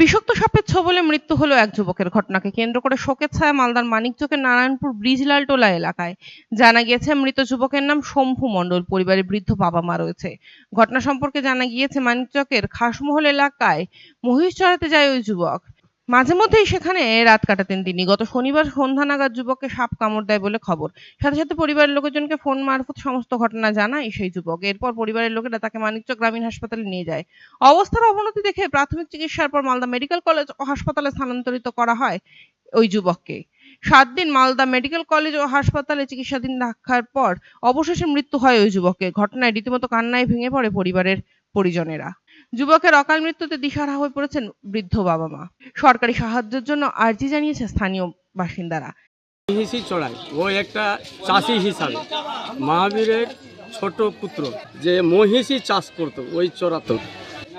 বিষাক্ত সাপের ছবলে মৃত্যু হলো এক যুবকের ঘটনাকে কেন্দ্র করে শোকের ছায়া মালদার মানিকচকের নারায়ণপুর ব্রিজলাল টোলা এলাকায়। জানা গিয়েছে, মৃত যুবকের নাম শম্ভু মণ্ডল, পরিবারের বৃদ্ধ বাবা মা রয়েছে। ঘটনা সম্পর্কে জানা গিয়েছে, মানিকচকের খাসমহল এলাকায় মহিষ চড়াতে যায় ওই যুবক। মাঝে মধ্যেই সেখানে রাত কাটাতেন তিনি। গত শনিবার সন্ধ্যা নাগাদ যুবককে সাপ কামড় দেয় বলে খবর। সাথে সাথে পরিবারের লোকজনকে ফোন মারফত সমস্ত ঘটনা জানায় সেই যুবক। এরপর পরিবারের লোকেরা তাকে মানিকচক গ্রামীণ হাসপাতালে নিয়ে যায়। অবস্থার অবনতি দেখে প্রাথমিক চিকিৎসার পর মালদা মেডিকেল কলেজ ও হাসপাতালে স্থানান্তরিত করা হয় ওই যুবককে। সাত দিন মালদা মেডিকেল কলেজ ও হাসপাতালে চিকিৎসাধীন রাখার পর অবশেষে মৃত্যু হয় ওই যুবকের। ঘটনায় রীতিমতো কান্নায় ভেঙে পড়ে পরিবারের পরিজনেরা। যুবকের অকাল মৃত্যুতে দিশারা হয়ে পড়েছেন বৃদ্ধ বাবা মা সরকারি সাহায্যের জন্য আর্জি জানিয়েছে স্থানীয় বাসিন্দারা। হিসি চড়াই, ও একটা চাষি হিসাবে। মহাবীরের ছোট পুত্র, যে মহিষি চাষ করতো, ওই চড়াতো।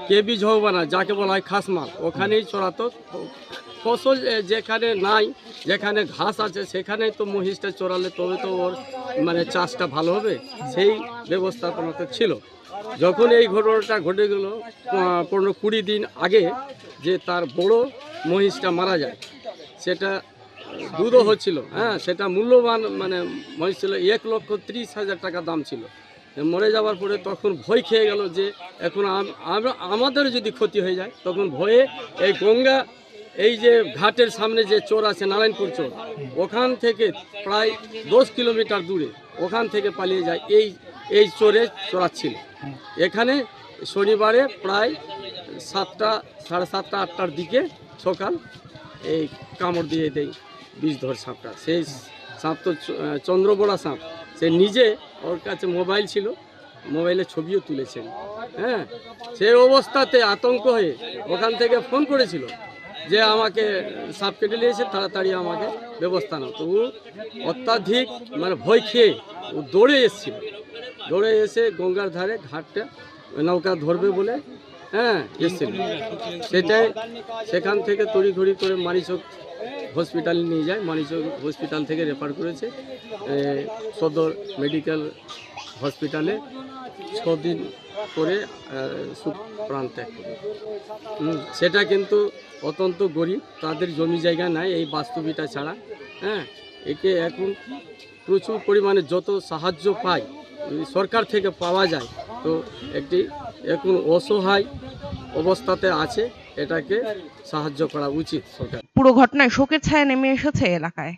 কেবি ঝৌবানা যাকে বলা হয় খাসমাল, ওখানেই চড়াতো। ফসল যেখানে নাই, যেখানে ঘাস আছে সেখানে তো মহিষটা চড়ালে তবে তো ওর মানে চাষটা ভালো হবে। সেই ব্যবস্থাপনা তো ছিল। যখন এই ঘটনাটা ঘটে গেল পনেরো কুড়ি দিন আগে যে তার বড় মহিষটা মারা যায়, সেটা দুধও হচ্ছিল হ্যাঁ সেটা মূল্যবান মানে মহিষ ছিল, এক লক্ষ ত্রিশ হাজার টাকা দাম ছিল। মরে যাওয়ার পরে তখন ভয় খেয়ে গেল যে, এখন আম- আমরা আমাদের যদি ক্ষতি হয়ে যায়, তখন ভয়ে এই গঙ্গা এই যে ঘাটের সামনে যে চোর আছে, নারায়ণপুর চোর, ওখান থেকে প্রায় দশ কিলোমিটার দূরে ওখান থেকে পালিয়ে যায় এই এই চোরে চোরাচ্ছিল এখানে শনিবারে প্রায় সাতটা, সাড়ে সাতটা, আটটার দিকে সকাল এই কামড় দিয়ে দেয় বিষধর সাপটা। সেই সাপ তো চন্দ্রবড়া সাপ। সে নিজে ওর কাছে মোবাইল ছিল, মোবাইলে ছবিও তুলেছেন। হ্যাঁ সেই অবস্থাতে আতঙ্ক হয়ে ওখান থেকে ফোন করেছিল। যে আমাকে সাপ কেটে নিয়েছে তাড়াতাড়ি আমাকে ব্যবস্থা নাও। তো ও অত্যাধিক মানে ভয় খেয়ে ও দৌড়ে এসেছিল। দৌড়ে এসে গঙ্গার ধারে ঘাটটা নৌকা ধরবে বলে হ্যাঁ এসেছিল। সেটাই সেখান থেকে তড়িঘড়ি করে মানিচক হসপিটালে নিয়ে যায়। মানিচক হসপিটাল থেকে রেফার করেছে সদর মেডিকেল হসপিটালে ছদিন করে প্রাণ ত্যাগ করে সেটা কিন্তু অত্যন্ত গরিব, তাদের জমি জায়গা নাই, এই বাস্তুবিটা ছাড়া হ্যাঁ? একে এখন প্রচুর পরিমাণে যত সাহায্য পায় সরকার থেকে পাওয়া যায়, তো একটি এখন অসহায় অবস্থাতে আছে, এটাকে সাহায্য করা উচিত সরকার। পুরো ঘটনায় শোকের ছায়া নেমে এসেছে এলাকায়।